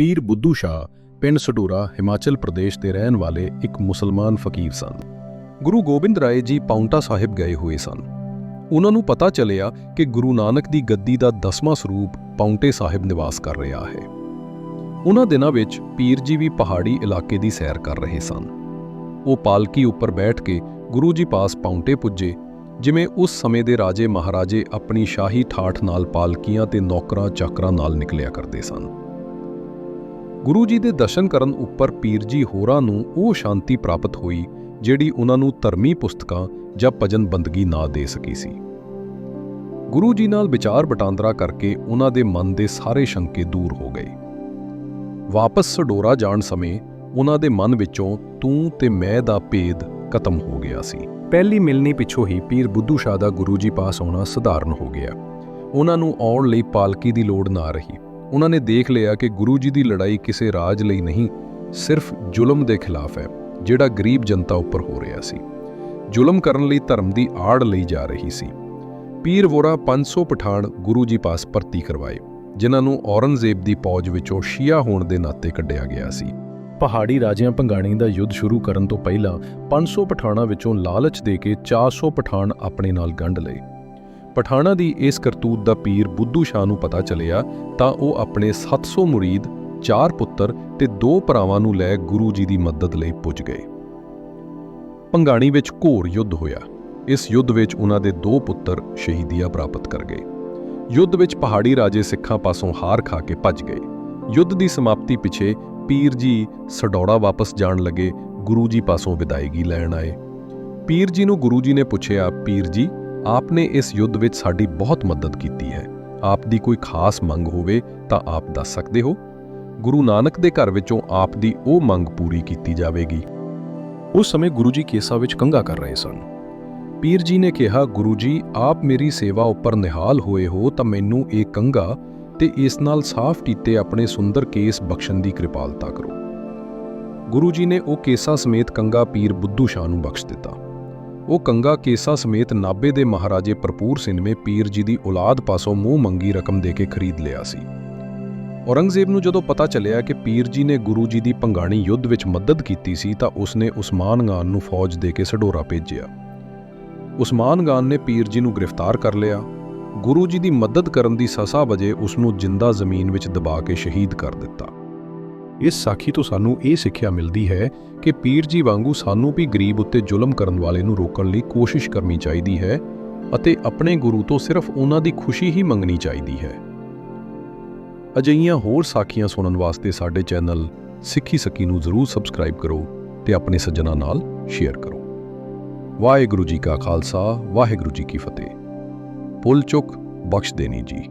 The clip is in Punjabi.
ਪੀਰ ਬੁੱਧੂ ਸ਼ਾਹ ਪਿੰਡ ਸਟੂਰਾ, ਹਿਮਾਚਲ ਪ੍ਰਦੇਸ਼ ਦੇ ਰਹਿਣ ਵਾਲੇ ਇੱਕ ਮੁਸਲਮਾਨ ਫਕੀਰ ਸਨ। ਗੁਰੂ ਗੋਬਿੰਦ ਰਾਏ ਜੀ ਪਾਉਂਟਾ ਸਾਹਿਬ ਗਏ ਹੋਏ ਸਨ। ਉਹਨਾਂ ਨੂੰ ਪਤਾ ਚੱਲਿਆ ਕਿ ਗੁਰੂ ਨਾਨਕ ਦੀ ਗੱਦੀ ਦਾ ਦਸਵਾਂ ਸਰੂਪ ਪਾਉਂਟੇ ਸਾਹਿਬ ਨਿਵਾਸ ਕਰ ਰਿਹਾ ਹੈ। ਉਹਨਾਂ ਦਿਨਾਂ ਵਿੱਚ ਪੀਰ ਜੀ ਵੀ ਪਹਾੜੀ ਇਲਾਕੇ ਦੀ ਸੈਰ ਕਰ ਰਹੇ ਸਨ। ਉਹ ਪਾਲਕੀ ਉੱਪਰ ਬੈਠ ਕੇ ਗੁਰੂ ਜੀ ਪਾਸ ਪਾਉਂਟੇ ਪੁੱਜੇ, ਜਿਵੇਂ ਉਸ ਸਮੇਂ ਦੇ ਰਾਜੇ ਮਹਾਰਾਜੇ ਆਪਣੀ ਸ਼ਾਹੀ ਠਾਠ ਨਾਲ ਪਾਲਕੀਆਂ ਤੇ ਨੌਕਰਾਂ ਚਾਕਰਾਂ ਨਾਲ ਨਿਕਲਿਆ ਕਰਦੇ ਸਨ। ਗੁਰੂ ਜੀ ਦੇ ਦਰਸ਼ਨ ਕਰਨ ਉੱਪਰ ਪੀਰ ਜੀ ਹੋਰਾਂ ਨੂੰ ਉਹ ਸ਼ਾਂਤੀ ਪ੍ਰਾਪਤ ਹੋਈ, ਜਿਹੜੀ ਉਹਨਾਂ ਨੂੰ ਧਰਮੀ ਪੁਸਤਕਾਂ ਜਾਂ ਭਜਨ ਬੰਦਗੀ ਨਾ ਦੇ ਸਕੀ ਸੀ। ਗੁਰੂ ਜੀ ਨਾਲ ਵਿਚਾਰ ਵਟਾਂਦਰਾ ਕਰਕੇ ਉਹਨਾਂ ਦੇ ਮਨ ਦੇ ਸਾਰੇ ਸ਼ੰਕੇ ਦੂਰ ਹੋ ਗਏ। ਵਾਪਸ ਸਡੋਰਾ ਜਾਣ ਸਮੇਂ ਉਹਨਾਂ ਦੇ ਮਨ ਵਿੱਚੋਂ ਤੂੰ ਤੇ ਮੈਂ ਦਾ ਭੇਦ ਖਤਮ ਹੋ ਗਿਆ ਸੀ। ਪਹਿਲੀ ਮਿਲਣੀ ਪਿੱਛੋਂ ਹੀ ਪੀਰ ਬੁੱਧੂ ਸ਼ਾਹ ਦਾ ਗੁਰੂ ਜੀ ਪਾਸ ਆਉਣਾ ਸਧਾਰਨ ਹੋ ਗਿਆ। ਉਹਨਾਂ ਨੂੰ ਆਉਣ ਲਈ ਪਾਲਕੀ ਦੀ ਲੋੜ ਨਾ ਰਹੀ। ਉਹਨਾਂ ਨੇ ਦੇਖ ਲਿਆ ਕਿ ਗੁਰੂ ਜੀ ਦੀ ਲੜਾਈ ਕਿਸੇ ਰਾਜ ਲਈ ਨਹੀਂ, ਸਿਰਫ ਜ਼ੁਲਮ ਦੇ ਖਿਲਾਫ ਹੈ, ਜਿਹੜਾ ਗਰੀਬ ਜਨਤਾ ਉੱਪਰ ਹੋ ਰਿਹਾ ਸੀ। ਜ਼ੁਲਮ ਕਰਨ ਲਈ ਧਰਮ ਦੀ ਆੜ ਲਈ ਜਾ ਰਹੀ ਸੀ। ਪੀਰ ਵੋਰਾ 500 ਪਠਾਨ ਗੁਰੂ ਜੀ ਪਾਸ ਭਰਤੀ ਕਰਵਾਏ, ਜਿਨ੍ਹਾਂ ਨੂੰ ਔਰੰਗਜ਼ੇਬ ਦੀ ਫੌਜ ਵਿੱਚੋਂ ਸ਼ੀਆ ਹੋਣ ਦੇ ਨਾਤੇ ਕੱਢਿਆ ਗਿਆ ਸੀ। ਪਹਾੜੀ ਰਾਜਿਆਂ ਭੰਗਾਣੀ ਦਾ ਯੁੱਧ ਸ਼ੁਰੂ ਕਰਨ ਤੋਂ ਪਹਿਲਾਂ 500 ਪਠਾਨਾਂ ਵਿੱਚੋਂ ਲਾਲਚ ਦੇ ਕੇ 400 ਪਠਾਨ ਆਪਣੇ ਨਾਲ ਗੰਢ ਲਏ। ਪਠਾਣਾ ਦੀ ਇਸ ਕਰਤੂਤ ਦਾ ਪੀਰ ਬੁੱਧੂ ਸ਼ਾਹ ਨੂੰ ਪਤਾ ਚੱਲਿਆ ਤਾਂ ਉਹ ਆਪਣੇ 700 ਮੁਰੀਦ, ਚਾਰ ਪੁੱਤਰ ਤੇ ਦੋ ਭਰਾਵਾਂ ਨੂੰ ਲੈ ਗੁਰੂ ਜੀ ਦੀ ਮਦਦ ਲਈ ਪੁੱਜ ਗਏ। ਭੰਗਾਣੀ ਵਿੱਚ ਘੋਰ ਯੁੱਧ ਹੋਇਆ। ਇਸ ਯੁੱਧ ਵਿੱਚ ਉਹਨਾਂ ਦੇ ਦੋ ਪੁੱਤਰ ਸ਼ਹੀਦੀਆਂ ਪ੍ਰਾਪਤ ਕਰ ਗਏ। ਯੁੱਧ ਵਿੱਚ ਪਹਾੜੀ ਰਾਜੇ ਸਿੱਖਾਂ ਪਾਸੋਂ ਹਾਰ ਖਾ ਕੇ ਭੱਜ ਗਏ। ਯੁੱਧ ਦੀ ਸਮਾਪਤੀ ਪਿਛੇ ਪੀਰ ਜੀ ਸਡੌੜਾ ਵਾਪਸ ਜਾਣ ਲੱਗੇ, ਗੁਰੂ ਜੀ ਪਾਸੋਂ ਵਿਦਾਇਗੀ ਲੈਣ ਆਏ। ਪੀਰ ਜੀ ਨੂੰ ਗੁਰੂ ਜੀ ਨੇ ਪੁੱਛਿਆ, ਪੀਰ ਜੀ ਆਪ ਨੇ ਇਸ ਯੁੱਧ ਵਿੱਚ ਸਾਡੀ ਬਹੁਤ ਮਦਦ ਕੀਤੀ ਹੈ। ਆਪ ਦੀ ਕੋਈ ਖਾਸ ਮੰਗ ਹੋਵੇ ਤਾਂ ਆਪ ਦੱਸ ਸਕਦੇ ਹੋ? ਗੁਰੂ ਨਾਨਕ ਦੇ ਘਰ ਵਿੱਚੋਂ ਆਪ ਦੀ ਉਹ ਮੰਗ ਪੂਰੀ ਕੀਤੀ ਜਾਵੇਗੀ। ਉਸ ਸਮੇਂ ਗੁਰੂ ਜੀ ਕੇਸਾ ਵਿੱਚ ਕੰਗਾ ਕਰ ਰਹੇ ਸਨ। ਪੀਰ ਜੀ ਨੇ ਕਿਹਾ, ਗੁਰੂ ਜੀ, ਆਪ ਮੇਰੀ ਸੇਵਾ ਉੱਪਰ ਨਿਹਾਲ ਹੋਏ ਹੋ ਤਾਂ ਮੈਨੂੰ ਇਹ ਕੰਗਾ ਤੇ ਇਸ ਨਾਲ ਸਾਫ਼ ਕੀਤੇ ਆਪਣੇ ਸੁੰਦਰ ਕੇਸ ਬਖਸ਼ਣ ਦੀ ਕਿਰਪਾਲਤਾ ਕਰੋ। ਗੁਰੂ ਜੀ ਨੇ ਉਹ ਕੇਸਾ ਸਮੇਤ ਕੰਗਾ ਪੀਰ ਬੁੱਧੂ ਸ਼ਾਹ ਨੂੰ ਬਖਸ਼ ਦਿੱਤਾ। ਉਹ ਕੰਗਾ ਕੇਸਾ ਸਮੇਤ ਨਾਬੇ ਦੇ ਮਹਾਰਾਜੇ ਭਰਪੂਰ ਸਿੰਘ ਨੇ ਪੀਰ ਜੀ ਦੀ ਔਲਾਦ ਪਾਸੋਂ ਮੂੰਹ ਮੰਗੀ ਰਕਮ ਦੇ ਕੇ ਖਰੀਦ ਲਿਆ ਸੀ। ਔਰੰਗਜ਼ੇਬ ਨੂੰ ਜਦੋਂ ਪਤਾ ਚੱਲਿਆ ਕਿ ਪੀਰ ਜੀ ਨੇ ਗੁਰੂ ਜੀ ਦੀ ਭੰਗਾਣੀ ਯੁੱਧ ਵਿੱਚ ਮਦਦ ਕੀਤੀ ਸੀ ਤਾਂ ਉਸਨੇ ਉਸਮਾਨ ਖਾਨ ਨੂੰ ਫੌਜ ਦੇ ਕੇ ਸਡੋਰਾ ਭੇਜਿਆ। ਉਸਮਾਨ ਖਾਨ ਨੇ ਪੀਰ ਜੀ ਨੂੰ ਗ੍ਰਿਫਤਾਰ ਕਰ ਲਿਆ। ਗੁਰੂ ਜੀ ਦੀ ਮਦਦ ਕਰਨ ਦੀ ਸਸਾ ਵਜੇ ਉਸ ਨੂੰ ਜਿੰਦਾ ਜ਼ਮੀਨ ਵਿੱਚ ਦਬਾ ਕੇ ਸ਼ਹੀਦ ਕਰ ਦਿੱਤਾ। ਇਸ ਸਾਖੀ ਤੋਂ ਸਾਨੂੰ ਇਹ ਸਿੱਖਿਆ ਮਿਲਦੀ ਹੈ ਕਿ ਪੀਰ ਜੀ ਵਾਂਗੂ ਸਾਨੂੰ ਵੀ ਗਰੀਬ ਉੱਤੇ ਜ਼ੁਲਮ ਕਰਨ ਵਾਲੇ ਨੂੰ ਰੋਕਣ ਲਈ ਕੋਸ਼ਿਸ਼ ਕਰਨੀ ਚਾਹੀਦੀ ਹੈ ਅਤੇ ਆਪਣੇ ਗੁਰੂ ਤੋਂ ਸਿਰਫ ਉਹਨਾਂ ਦੀ ਖੁਸ਼ੀ ਹੀ ਮੰਗਣੀ ਚਾਹੀਦੀ ਹੈ। ਅਜਿਹੀਆਂ ਹੋਰ ਸਾਖੀਆਂ ਸੁਣਨ ਵਾਸਤੇ ਸਾਡੇ ਚੈਨਲ ਸਿੱਖੀ ਸਕੀ ਨੂੰ ਜ਼ਰੂਰ ਸਬਸਕ੍ਰਾਈਬ ਕਰੋ ਤੇ ਆਪਣੇ ਸੱਜਣਾ ਨਾਲ ਸ਼ੇਅਰ ਕਰੋ। ਵਾਹਿਗੁਰੂ ਜੀ ਕਾ ਖਾਲਸਾ, ਵਾਹਿਗੁਰੂ ਜੀ ਕੀ ਫਤਿਹ। ਪੁੱਲ ਚੁੱਕ ਬਖਸ਼ ਦੇਣੀ ਜੀ।